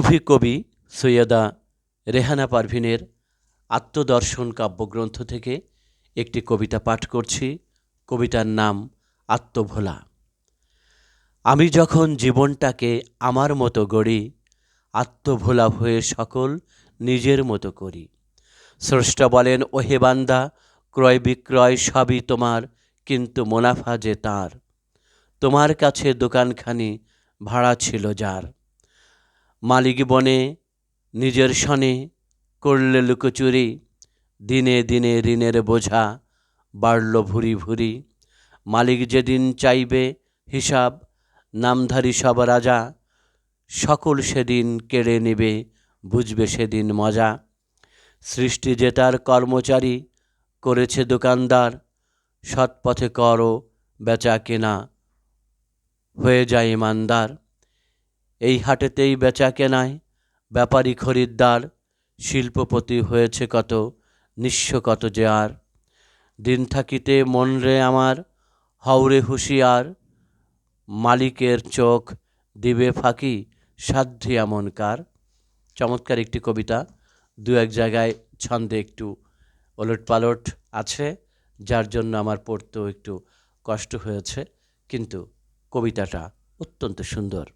সুফি কবি সৈয়দা রেহানা পারভিনের আত্মদর্শন কাব্যগ্রন্থ থেকে একটি কবিতা পাঠ করছি। কবিতার নাম আত্মভোলা। আমি যখন জীবনটাকে আমার মতো গড়ি, আত্মভোলা হয়ে সকল নিজের মতো করি। স্রষ্টা বলেন, ওহে বান্দা, ক্রয় বিক্রয় সবই তোমার, কিন্তু মুনাফা যে তার। তোমার কাছে দোকানখানি ভাড়া ছিল যার। মালিক বনে, নিজের সনে করলে লুকোচুরি, দিনে দিনে ঋণের বোঝা বাড়ল ভুরি ভুরি। মালিক যেদিন চাইবে হিসাব, নামধারী সব রাজা সকল সেদিন কেড়ে নেবে, বুঝবে সেদিন মজা। সৃষ্টি যে তার কর্মচারী করেছে দোকানদার, সৎপথে করো বেচা কেনা হয়ে যায় ইমানদার। এই হাটেতেই বেচা কেনায়। ব্যাপারী খরিদ্দার, শিল্পপতি হয়েছে কত, নিঃস্ব কত যে আর। দিন থাকিতে মন রে আমার, হওরে হুঁশিয়ার। মালিকের চোখ দিবে ফাঁকি, সাধ্যি এমন কার। চমৎকার একটি কবিতা, দু এক জায়গায় ছন্দে একটু ওলট পালট আছে, যার জন্য আমার পড়তেও একটু কষ্ট হয়েছে। কিন্তু কবিতাটা অত্যন্ত সুন্দর।